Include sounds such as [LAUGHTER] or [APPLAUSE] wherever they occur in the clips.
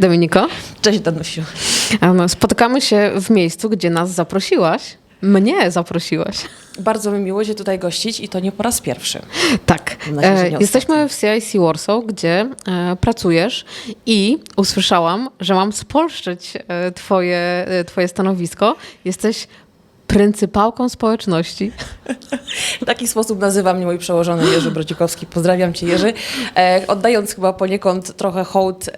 Cześć Dominiko. Cześć Danusiu. Spotykamy się w miejscu, gdzie nas zaprosiłaś. Mnie zaprosiłaś. Bardzo mi miło się tutaj gościć i to nie po raz pierwszy. Tak. Nadzieję, E, Jesteśmy w CIC Warsaw, gdzie e, pracujesz i usłyszałam, że mam spolszczyć e, twoje, twoje stanowisko. Jesteś pryncypałką społeczności. W taki sposób nazywa mnie mój przełożony Jerzy Brodzikowski. Pozdrawiam Cię Jerzy. E, oddając chyba poniekąd trochę hołd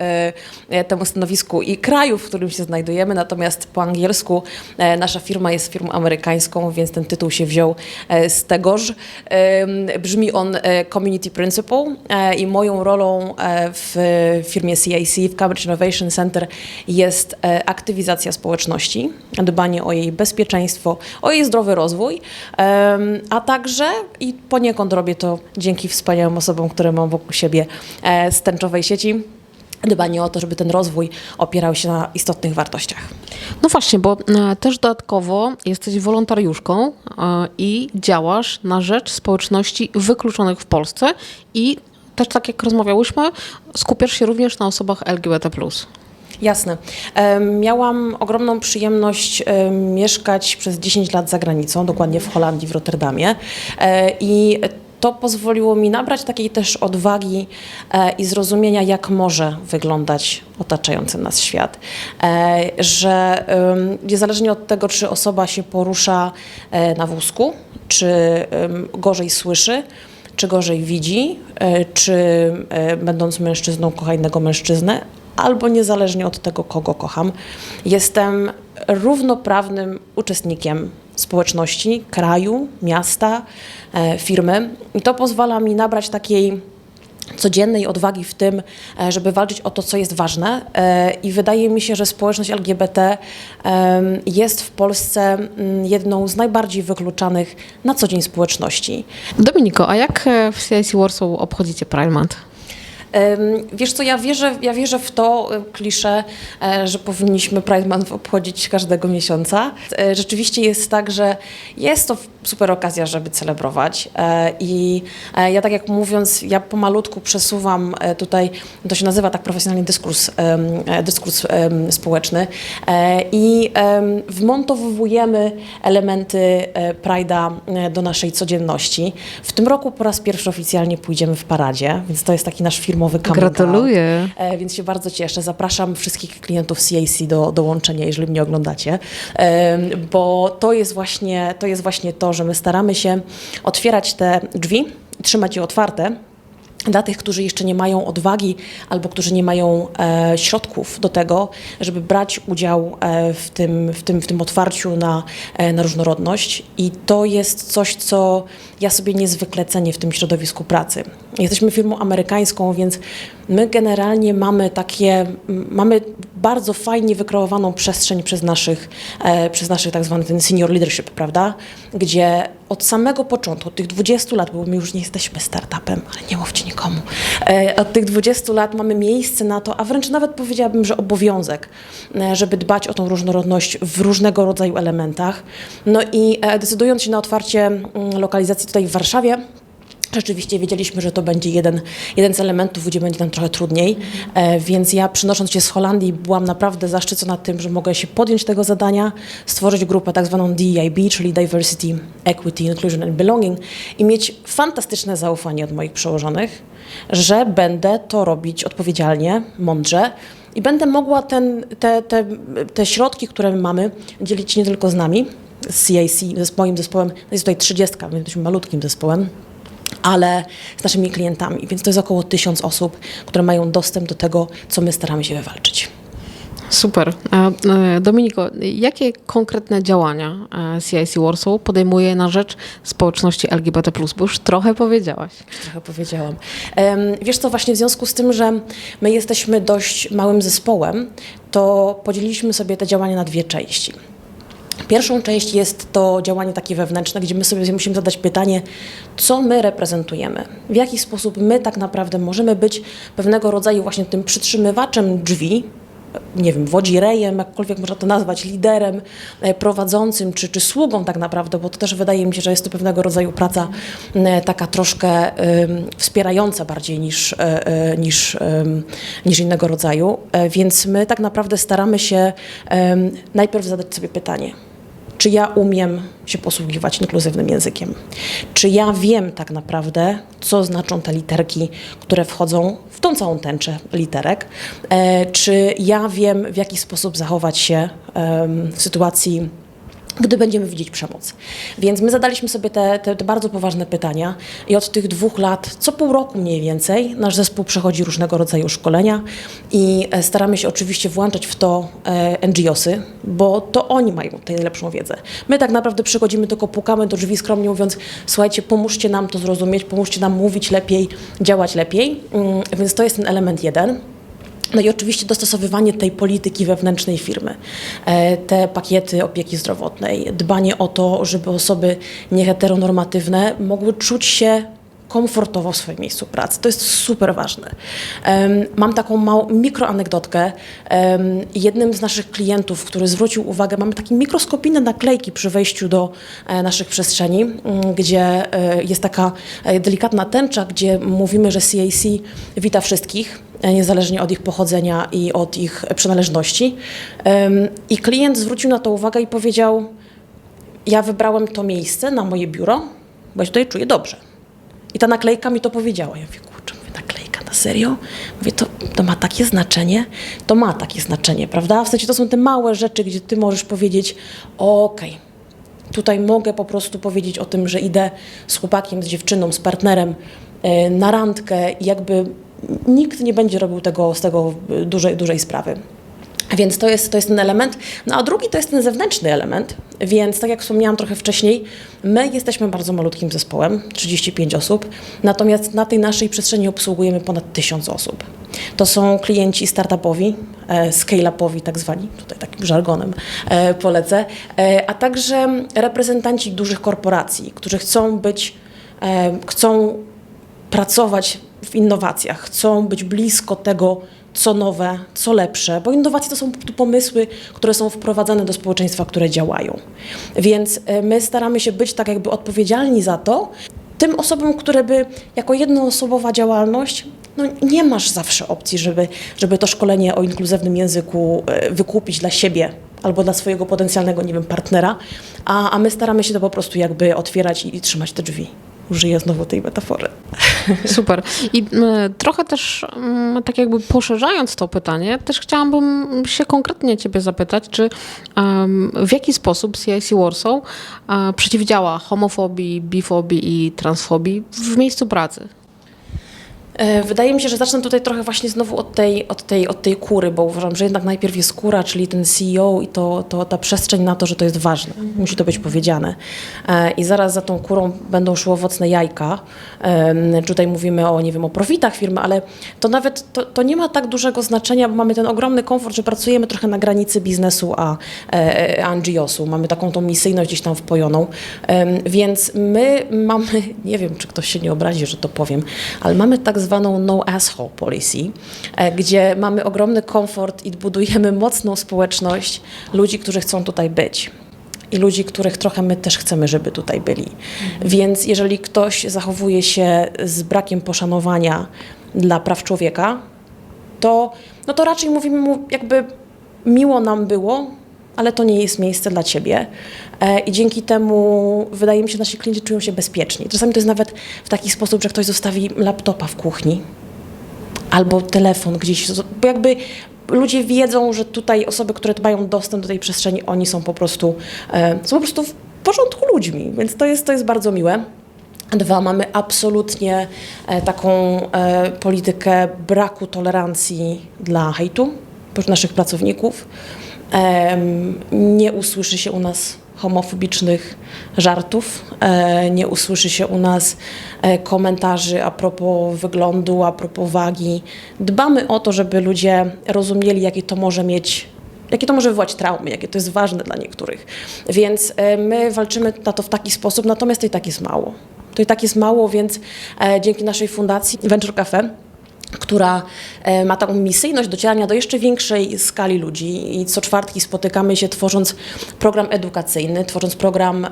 e, temu stanowisku i kraju, w którym się znajdujemy, natomiast po angielsku e, nasza firma jest firmą amerykańską, więc ten tytuł się wziął e, z tegoż. E, brzmi on e, Community Principal e, i moją rolą e, w firmie CIC, w Cambridge Innovation Center jest e, aktywizacja społeczności, dbanie o jej bezpieczeństwo, o jej zdrowy rozwój, a także i poniekąd robię to dzięki wspaniałym osobom, które mam wokół siebie e, z tęczowej sieci. Dbanie o to, żeby ten rozwój opierał się na istotnych wartościach. No właśnie, bo e, też dodatkowo jesteś wolontariuszką e, i działasz na rzecz społeczności wykluczonych w Polsce i też tak jak rozmawiałyśmy, skupiasz się również na osobach LGBT+. Jasne. Miałam ogromną przyjemność em, mieszkać przez 10 lat za granicą, dokładnie w Holandii, w Rotterdamie. E, I to pozwoliło mi nabrać takiej też odwagi e, i zrozumienia, jak może wyglądać otaczający nas świat. E, Że niezależnie od tego, czy osoba się porusza na wózku, czy gorzej słyszy, czy gorzej widzi, czy będąc mężczyzną kocha innego mężczyznę, albo niezależnie od tego, kogo kocham, jestem równoprawnym uczestnikiem społeczności, kraju, miasta, e, firmy. I to pozwala mi nabrać takiej codziennej odwagi w tym, e, żeby walczyć o to, co jest ważne. E, I wydaje mi się, że społeczność LGBT jest w Polsce mm, jedną z najbardziej wykluczanych na co dzień społeczności. Dominiko, a jak w CIC Warsaw obchodzicie Pride Month? Wiesz co, ja wierzę, ja wierzę w to e, klisze, e, że powinniśmy Pride Month obchodzić każdego miesiąca. E, Rzeczywiście jest tak, że jest to super okazja, żeby celebrować i ja tak jak mówiąc, ja pomalutku przesuwam tutaj, to się nazywa tak profesjonalnie dyskurs, dyskurs społeczny i em, wmontowujemy elementy Pride'a do naszej codzienności. W tym roku po raz pierwszy oficjalnie pójdziemy w paradzie, więc to jest taki nasz firmowy coming Gratuluję. out. E, Więc się bardzo cieszę. Zapraszam wszystkich klientów CAC do dołączenia, jeżeli mnie oglądacie, Em, bo to jest właśnie to, jest właśnie to że my staramy się otwierać te drzwi, trzymać je otwarte, dla tych, którzy jeszcze nie mają odwagi albo którzy nie mają e, środków do tego, żeby brać udział e, w, tym, w, tym, w tym otwarciu na, e, na różnorodność. I to jest coś, co ja sobie niezwykle cenię w tym środowisku pracy. Jesteśmy firmą amerykańską, więc my generalnie mamy takie, mamy bardzo fajnie wykreowaną przestrzeń przez naszych, e, przez naszych tak zwany ten senior leadership, prawda? Gdzie od samego początku, od tych 20 lat, bo my już nie jesteśmy startupem, ale nie mówcie nikomu, e, od tych 20 lat mamy miejsce na to, a wręcz nawet powiedziałabym, że obowiązek, e, żeby dbać o tą różnorodność w różnego rodzaju elementach. No i e, decydując się na otwarcie mm, lokalizacji tutaj w Warszawie, Rzeczywiście wiedzieliśmy, że to będzie jeden, jeden z elementów, gdzie będzie nam trochę trudniej, e, więc ja przynosząc się z Holandii byłam naprawdę zaszczycona tym, że mogę się podjąć tego zadania, stworzyć grupę tak zwaną DEIB, czyli Diversity, Equity, Inclusion and Belonging i mieć fantastyczne zaufanie od moich przełożonych, że będę to robić odpowiedzialnie, mądrze i będę mogła ten, te, te, te środki, które my mamy, dzielić nie tylko z nami, z CIC, z moim zespołem, jest tutaj 30, my jesteśmy malutkim zespołem, ale z naszymi klientami. Więc to jest około tysiąc osób, które mają dostęp do tego, co my staramy się wywalczyć. Super. A, e, Dominiko, jakie konkretne działania e, CIC Warsaw podejmuje na rzecz społeczności LGBT+, bo już trochę powiedziałaś. Trochę powiedziałam. Wiesz co, właśnie w związku z tym, że my jesteśmy dość małym zespołem, to podzieliliśmy sobie te działania na dwie części. Pierwszą część jest to działanie takie wewnętrzne, gdzie my sobie musimy zadać pytanie, co my reprezentujemy, w jaki sposób my tak naprawdę możemy być pewnego rodzaju właśnie tym przytrzymywaczem drzwi nie wiem, wodzirejem, jakkolwiek można to nazwać, liderem, e, prowadzącym czy, czy sługą tak naprawdę, bo to też wydaje mi się, że jest to pewnego rodzaju praca e, taka troszkę wspierająca bardziej niż, e, niż, niż innego rodzaju. Więc my tak naprawdę staramy się najpierw zadać sobie pytanie, czy ja umiem się posługiwać inkluzywnym językiem? Czy ja wiem tak naprawdę, co znaczą te literki, które wchodzą w tą całą tęczę literek? E, czy ja wiem, w jaki sposób zachować się w sytuacji gdy będziemy widzieć przemoc. Więc my zadaliśmy sobie te, te, te bardzo poważne pytania i od tych dwóch lat, co pół roku mniej więcej, nasz zespół przechodzi różnego rodzaju szkolenia i e, staramy się oczywiście włączać w to e, NGOsy, bo to oni mają tę najlepszą wiedzę. My tak naprawdę przychodzimy, tylko pukamy do drzwi skromnie mówiąc, słuchajcie, pomóżcie nam to zrozumieć, pomóżcie nam mówić lepiej, działać lepiej. Mm, Więc to jest ten element jeden. No i oczywiście dostosowywanie tej polityki wewnętrznej firmy, E, te pakiety opieki zdrowotnej, dbanie o to, żeby osoby nieheteronormatywne mogły czuć się komfortowo w swoim miejscu pracy. To jest super ważne. Mam taką małą mikroanegdotkę. Jednym z naszych klientów, który zwrócił uwagę, mamy takie mikroskopijne naklejki przy wejściu do e, naszych przestrzeni, mm, gdzie e, jest taka e, delikatna tęcza, gdzie mówimy, że CAC wita wszystkich, niezależnie od ich pochodzenia i od ich przynależności. I klient zwrócił na to uwagę i powiedział: Ja wybrałem to miejsce na moje biuro, bo się tutaj czuję dobrze. I ta naklejka mi to powiedziała. Ja mówię, kurczę, mówię, naklejka, na serio? Mówię, to, to ma takie znaczenie? To ma takie znaczenie, prawda? W sensie to są te małe rzeczy, gdzie ty możesz powiedzieć, okej, tutaj mogę po prostu powiedzieć o tym, że idę z chłopakiem, z dziewczyną, z partnerem e, na randkę i jakby nikt nie będzie robił tego, z tego e, dużej, dużej sprawy. Więc to jest, to jest ten element. No a drugi to jest ten zewnętrzny element. Więc tak jak wspomniałam trochę wcześniej, my jesteśmy bardzo malutkim zespołem, 35 osób, natomiast na tej naszej przestrzeni obsługujemy ponad 1000 osób. To są klienci startupowi, e, scale-upowi tak zwani, tutaj takim żargonem e, polecę, e, a także reprezentanci dużych korporacji, którzy chcą być, chcą pracować w innowacjach, chcą być blisko tego, co nowe, co lepsze, bo innowacje to są pomysły, które są wprowadzane do społeczeństwa, które działają. Więc e, my staramy się być tak jakby odpowiedzialni za to, tym osobom, które by jako jednoosobowa działalność, no nie masz zawsze opcji, żeby, żeby to szkolenie o inkluzywnym języku e, wykupić dla siebie albo dla swojego potencjalnego, nie wiem, partnera, a, a my staramy się to po prostu jakby otwierać i, i trzymać te drzwi. Użyję znowu tej metafory. [LAUGHS] Super. I trochę też, tak jakby poszerzając to pytanie, też chciałabym się konkretnie Ciebie zapytać, czy w jaki sposób CIC Warsaw e, przeciwdziała homofobii, bifobii i transfobii w miejscu pracy? E, Wydaje mi się, że zacznę tutaj trochę właśnie znowu od tej, od tej, od tej kury, bo uważam, że jednak najpierw jest kura, czyli ten CEO i to, to ta przestrzeń na to, że to jest ważne. Musi to być powiedziane. E, I zaraz za tą kurą będą szły owocne jajka. Tutaj mówimy o, nie wiem, o profitach firmy, ale to nawet, to, to nie ma tak dużego znaczenia, bo mamy ten ogromny komfort, że pracujemy trochę na granicy biznesu a, e, a NGO-su. Mamy taką tą misyjność gdzieś tam wpojoną. Więc my mamy, [LAUGHS] nie wiem, czy ktoś się nie obrazi, że to powiem, ale mamy tak zwaną no asshole policy, e, gdzie mamy ogromny komfort i budujemy mocną społeczność ludzi, którzy chcą tutaj być. I ludzi, których trochę my też chcemy, żeby tutaj byli. Więc jeżeli ktoś zachowuje się z brakiem poszanowania dla praw człowieka, to, no to raczej mówimy mu, jakby miło nam było, ale to nie jest miejsce dla ciebie. E, I dzięki temu wydaje mi się, że nasi klienci czują się bezpieczni. Czasami to jest nawet w taki sposób, że ktoś zostawi laptopa w kuchni albo telefon gdzieś, bo jakby ludzie wiedzą, że tutaj osoby, które mają dostęp do tej przestrzeni, oni są po prostu, e, są po prostu w porządku ludźmi, więc to jest, to jest bardzo miłe. Dwa, mamy absolutnie e, taką politykę braku tolerancji dla hejtu naszych pracowników. Nie usłyszy się u nas homofobicznych żartów, e, nie usłyszy się u nas e, komentarzy a propos wyglądu, a propos wagi. Dbamy o to, żeby ludzie rozumieli, jakie to może mieć jakie to może wywołać traumy, jakie to jest ważne dla niektórych. Więc e, my walczymy na to w taki sposób, natomiast to i tak jest mało. To i tak jest mało, więc dzięki naszej fundacji Venture Cafe która e, ma taką misyjność docierania do jeszcze większej skali ludzi i co czwartki spotykamy się tworząc program edukacyjny, tworząc program,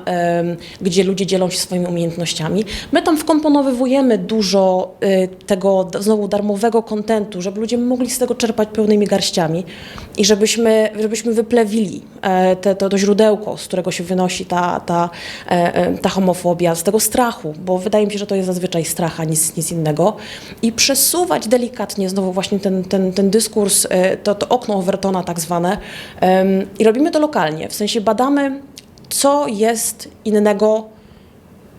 gdzie ludzie dzielą się swoimi umiejętnościami. My tam wkomponowywujemy dużo e, tego znowu darmowego kontentu, żeby ludzie mogli z tego czerpać pełnymi garściami i żebyśmy, żebyśmy wyplewili e, te, to, to źródełko, z którego się wynosi ta, ta, ta homofobia, z tego strachu, bo wydaje mi się, że to jest zazwyczaj strach, a nic, nic innego i przesuwać delikatnie znowu właśnie ten, ten, ten dyskurs, e, to, to okno Overtona tak zwane i robimy to lokalnie, w sensie badamy, co jest innego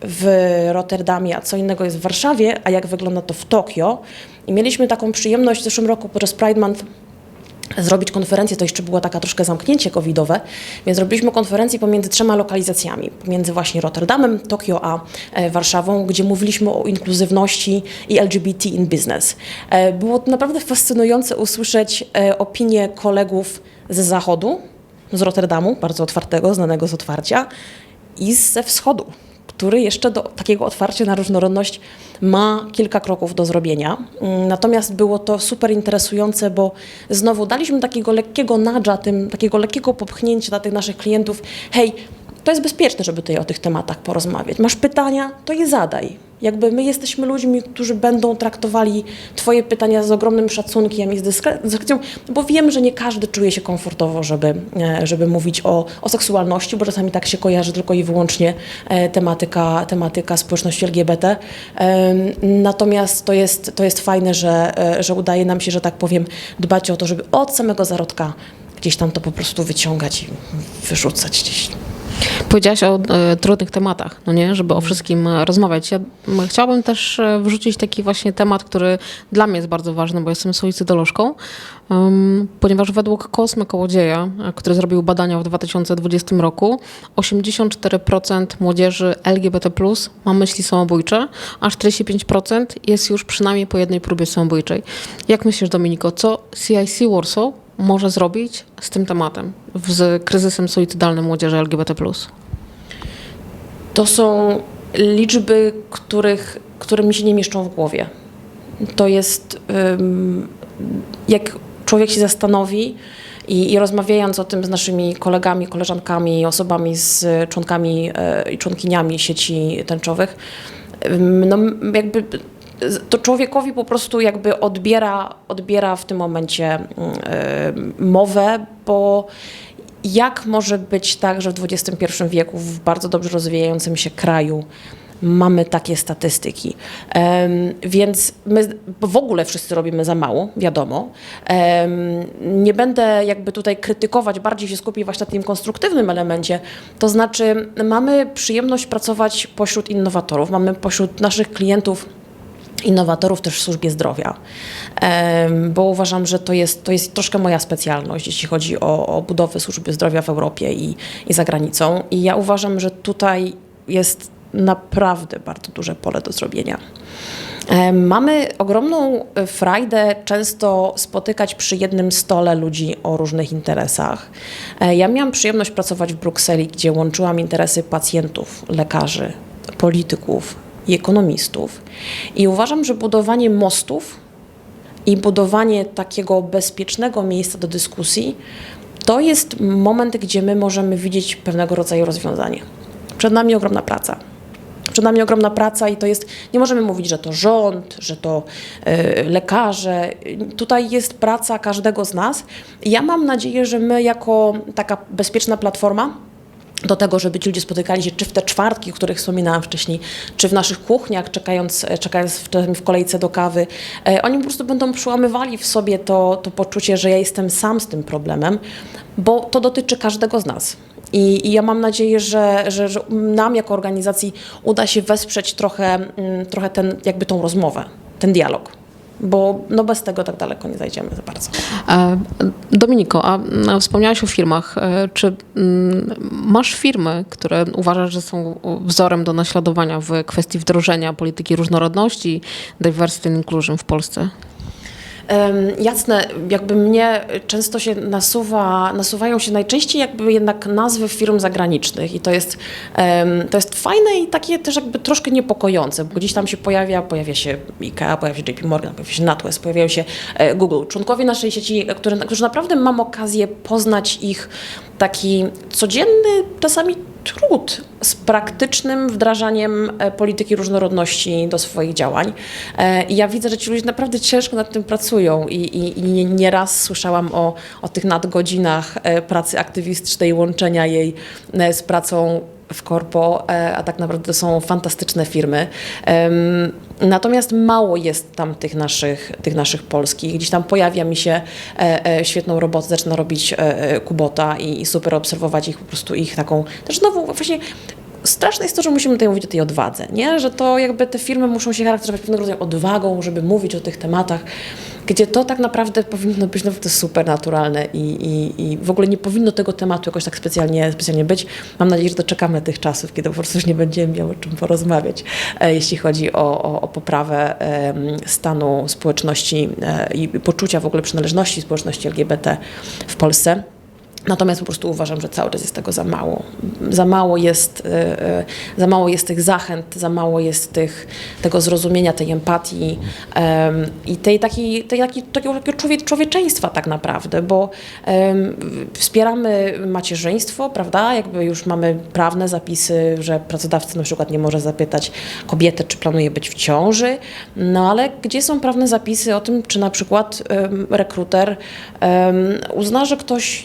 w Rotterdamie, a co innego jest w Warszawie, a jak wygląda to w Tokio. I mieliśmy taką przyjemność w zeszłym roku podczas Pride Month zrobić konferencję, to jeszcze było taka troszkę zamknięcie covidowe, więc zrobiliśmy konferencję pomiędzy trzema lokalizacjami, pomiędzy właśnie Rotterdamem, Tokio a e, Warszawą, gdzie mówiliśmy o inkluzywności i LGBT in business. E, Było to naprawdę fascynujące usłyszeć e, opinie kolegów ze zachodu, z Rotterdamu, bardzo otwartego, znanego z otwarcia, i ze wschodu, który jeszcze do takiego otwarcia na różnorodność ma kilka kroków do zrobienia. Mm, Natomiast było to super interesujące, bo znowu daliśmy takiego lekkiego nudge'a, tym, takiego lekkiego popchnięcia dla tych naszych klientów. Hej, to jest bezpieczne, żeby tutaj o tych tematach porozmawiać. Masz pytania, to je zadaj. Jakby my jesteśmy ludźmi, którzy będą traktowali Twoje pytania z ogromnym szacunkiem i z dyskre- z dyskrecją, bo wiem, że nie każdy czuje się komfortowo, żeby, e, żeby mówić o, o seksualności, bo czasami tak się kojarzy tylko i wyłącznie e, tematyka, tematyka społeczności LGBT. Natomiast to jest, to jest fajne, że, e, że udaje nam się, że tak powiem, dbać o to, żeby od samego zarodka gdzieś tam to po prostu wyciągać i wyrzucać gdzieś. Powiedziałaś o e, trudnych tematach, no nie, żeby o wszystkim rozmawiać. Ja chciałabym też e, wrzucić taki właśnie temat, który dla mnie jest bardzo ważny, bo jestem suicydolożką, um, ponieważ według Kosmy Kołodzieja, e, który zrobił badania w 2020 roku, 84% młodzieży LGBT+, ma myśli samobójcze, a 45% jest już przynajmniej po jednej próbie samobójczej. Jak myślisz, Dominiko, co CIC Warsaw może zrobić z tym tematem, z kryzysem suicydalnym młodzieży LGBT+. To są liczby, których, które mi się nie mieszczą w głowie. To jest, jak człowiek się zastanowi i, i rozmawiając o tym z naszymi kolegami, koleżankami, osobami z członkami e, i członkiniami sieci tęczowych, no jakby to człowiekowi po prostu jakby odbiera, odbiera w tym momencie ym, e, mowę, bo jak może być tak, że w XXI wieku, w bardzo dobrze rozwijającym się kraju, mamy takie statystyki. Em, więc my w ogóle wszyscy robimy za mało, wiadomo. Em, nie będę jakby tutaj krytykować, bardziej się skupię właśnie na tym konstruktywnym elemencie. To znaczy, mamy przyjemność pracować pośród innowatorów, mamy pośród naszych klientów innowatorów też w służbie zdrowia, bo uważam, że to jest, to jest troszkę moja specjalność, jeśli chodzi o, o budowę służby zdrowia w Europie i, i za granicą. I ja uważam, że tutaj jest naprawdę bardzo duże pole do zrobienia. Mamy ogromną frajdę często spotykać przy jednym stole ludzi o różnych interesach. E, Ja miałam przyjemność pracować w Brukseli, gdzie łączyłam interesy pacjentów, lekarzy, polityków i ekonomistów. I uważam, że budowanie mostów i budowanie takiego bezpiecznego miejsca do dyskusji to jest moment, gdzie my możemy widzieć pewnego rodzaju rozwiązanie. Przed nami ogromna praca. Przed nami ogromna praca i to jest, nie możemy mówić, że to rząd, że to e, lekarze. Tutaj jest praca każdego z nas. Ja mam nadzieję, że my jako taka bezpieczna platforma do tego, żeby ci ludzie spotykali się czy w te czwartki, o których wspominałam wcześniej, czy w naszych kuchniach, czekając, e, czekając w, w kolejce do kawy. E, Oni po prostu będą przełamywali w sobie to, to poczucie, że ja jestem sam z tym problemem, bo to dotyczy każdego z nas. I, I ja mam nadzieję, że, że, że nam jako organizacji uda się wesprzeć trochę, mm, trochę ten, jakby tą rozmowę, ten dialog. Bo no bez tego tak daleko nie zajdziemy za bardzo. E, Dominiko, a mm, wspomniałaś o firmach. E, Czy mm, masz firmy, które uważasz, że są wzorem do naśladowania w kwestii wdrożenia polityki różnorodności, diversity and inclusion w Polsce? Jasne, jakby mnie często się nasuwa, nasuwają się najczęściej jakby jednak nazwy firm zagranicznych i to jest, to jest fajne i takie też jakby troszkę niepokojące, bo gdzieś tam się pojawia, pojawia się IKEA, pojawia się JP Morgan, pojawia się NatWest, pojawiają się e, Google, członkowie naszej sieci, które, którzy naprawdę mam okazję poznać ich taki codzienny, czasami trud z praktycznym wdrażaniem e, polityki różnorodności do swoich działań. E, I ja widzę, że ci ludzie naprawdę ciężko nad tym pracują i, i, i nie- nieraz słyszałam o, o tych nadgodzinach e, pracy aktywistycznej, łączenia jej z pracą w korpo, a tak naprawdę to są fantastyczne firmy. Natomiast mało jest tam tych naszych, tych naszych polskich. Gdzieś tam pojawia mi się e, e, świetną robotę, zaczyna robić e, e, Kubota i, i super obserwować ich, po prostu ich taką, też znowu właśnie straszne jest to, że musimy tutaj mówić o tej odwadze, nie? Że to jakby te firmy muszą się charakteryzować pewnego rodzaju odwagą, żeby mówić o tych tematach, gdzie to tak naprawdę powinno być naprawdę super naturalne i, i, i w ogóle nie powinno tego tematu jakoś tak specjalnie, specjalnie być. Mam nadzieję, że doczekamy tych czasów, kiedy po prostu już nie będziemy miały o czym porozmawiać, e, jeśli chodzi o, o, o poprawę stanu społeczności e, i poczucia w ogóle przynależności społeczności LGBT w Polsce. Natomiast po prostu uważam, że cały czas jest tego za mało. Za mało jest, e, e, za mało jest tych zachęt, za mało jest tych, tego zrozumienia, tej empatii em, i tej, takiej, tej, takiej, takiego, człowie, człowieczeństwa tak naprawdę, bo em, wspieramy macierzyństwo, prawda? Jakby już mamy prawne zapisy, że pracodawca na przykład nie może zapytać kobiety, czy planuje być w ciąży, no ale gdzie są prawne zapisy o tym, czy na przykład em, rekruter em, uzna, że ktoś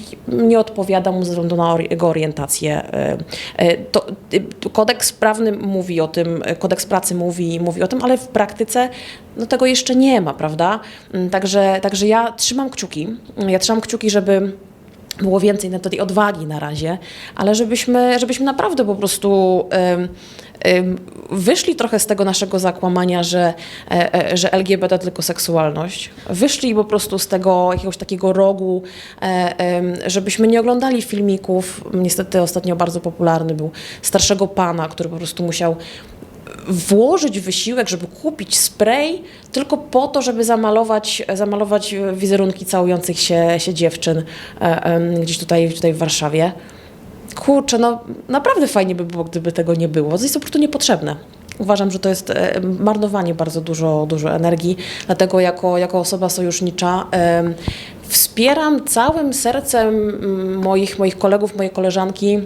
nie odpowiada mu ze względu na jego orientację. E, e, To, y, kodeks prawny mówi o tym, e, kodeks pracy mówi, mówi o tym, ale w praktyce no, tego jeszcze nie ma, prawda? Mm, Także, także ja trzymam kciuki. Ja trzymam kciuki, żeby było więcej na tej odwagi na razie, ale żebyśmy, żebyśmy naprawdę po prostu wyszli trochę z tego naszego zakłamania, że, e, że LGBT tylko seksualność. Wyszli po prostu z tego jakiegoś takiego rogu, e, żebyśmy nie oglądali filmików. Niestety ostatnio bardzo popularny był starszego pana, który po prostu musiał włożyć wysiłek, żeby kupić spray tylko po to, żeby zamalować, zamalować wizerunki całujących się, się dziewczyn e, gdzieś tutaj, tutaj w Warszawie. Kurczę, no naprawdę fajnie by było, gdyby tego nie było. To jest po prostu niepotrzebne. Uważam, że to jest e, marnowanie bardzo dużo, dużo energii, dlatego jako, jako osoba sojusznicza wspieram całym sercem moich, moich kolegów, moje koleżanki,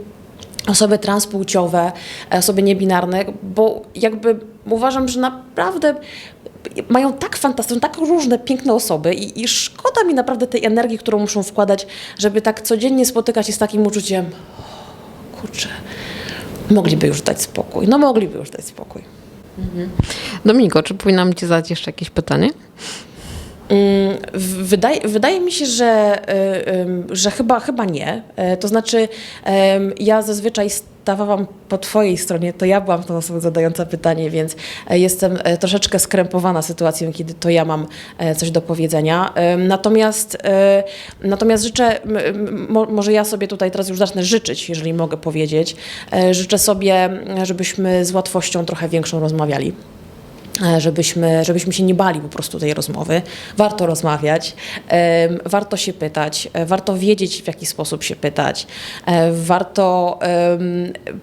osoby transpłciowe, e, osoby niebinarne, bo jakby uważam, że naprawdę mają tak fantastyczne, tak różne, piękne osoby i, i szkoda mi naprawdę tej energii, którą muszą wkładać, żeby tak codziennie spotykać się z takim uczuciem, "O, kurczę, mogliby już dać spokój. No mogliby już dać spokój. Dominiko, czy powinnam Ci zadać jeszcze jakieś pytanie? Mm, Wydaje, wydaje mi się, że, ym, że chyba, chyba nie. E, To znaczy, ja zazwyczaj stawałam po Twojej stronie, to ja byłam tą osobą zadająca pytanie, więc e, jestem e, troszeczkę skrępowana sytuacją, kiedy to ja mam e, coś do powiedzenia. Natomiast, e, natomiast życzę, może ja sobie tutaj teraz już zacznę życzyć, jeżeli mogę powiedzieć, e, życzę sobie, żebyśmy z łatwością trochę większą rozmawiali e, żebyśmy, żebyśmy się nie bali po prostu tej rozmowy. Warto rozmawiać, warto się pytać, e, warto wiedzieć, w jaki sposób się pytać, e, warto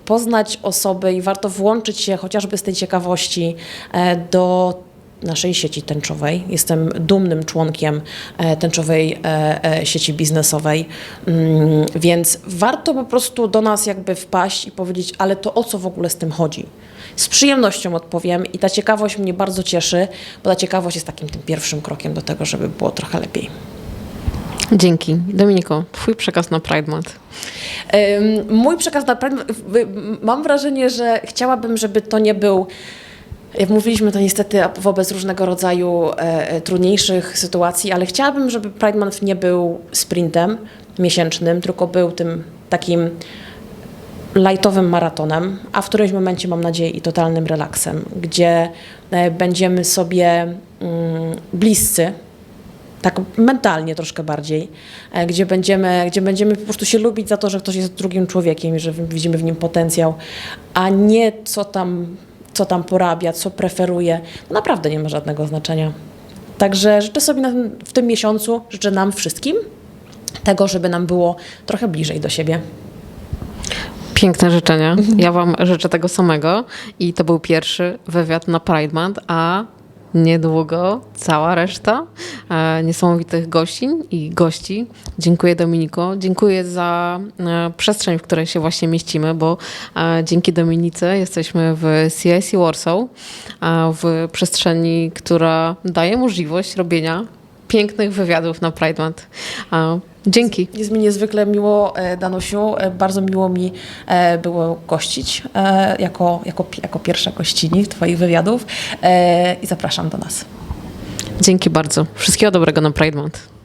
poznać osoby i warto włączyć się chociażby z tej ciekawości e, do naszej sieci tęczowej. Jestem dumnym członkiem e, tęczowej e, e, sieci biznesowej, Mm, więc warto po prostu do nas jakby wpaść i powiedzieć, ale to o co w ogóle z tym chodzi? Z przyjemnością odpowiem i ta ciekawość mnie bardzo cieszy, bo ta ciekawość jest takim tym pierwszym krokiem do tego, żeby było trochę lepiej. Dzięki. Dominiko, Twój przekaz na Pride Month. Mój przekaz na pewno, w- mam wrażenie, że chciałabym, żeby to nie był, jak mówiliśmy, to niestety wobec różnego rodzaju e, e, trudniejszych sytuacji, ale chciałabym, żeby Pride Month nie był sprintem miesięcznym, tylko był tym takim lajtowym maratonem, a w którymś momencie mam nadzieję i totalnym relaksem, gdzie e, będziemy sobie mm, bliscy, tak mentalnie troszkę bardziej, e, gdzie będziemy, gdzie będziemy po prostu się lubić za to, że ktoś jest drugim człowiekiem że widzimy w nim potencjał, a nie co tam, co tam porabia, co preferuje. Naprawdę nie ma żadnego znaczenia. Także życzę sobie w tym miesiącu, życzę nam wszystkim tego, żeby nam było trochę bliżej do siebie. Piękne życzenia. Ja Wam życzę tego samego. I to był pierwszy wywiad na Pride Month, a niedługo cała reszta e, niesamowitych gościń i gości. Dziękuję Dominiko. Dziękuję za e, przestrzeń, w której się właśnie mieścimy, bo e, dzięki Dominice jesteśmy w CIC Warsaw, a w przestrzeni, która daje możliwość robienia pięknych wywiadów na Pride Month. E, Dzięki. Jest mi niezwykle miło, e, Danusiu. E, Bardzo miło mi e, było gościć jako, jako, jako pierwsza gościni Twoich wywiadów i zapraszam do nas. Dzięki bardzo. Wszystkiego dobrego na Pride Month.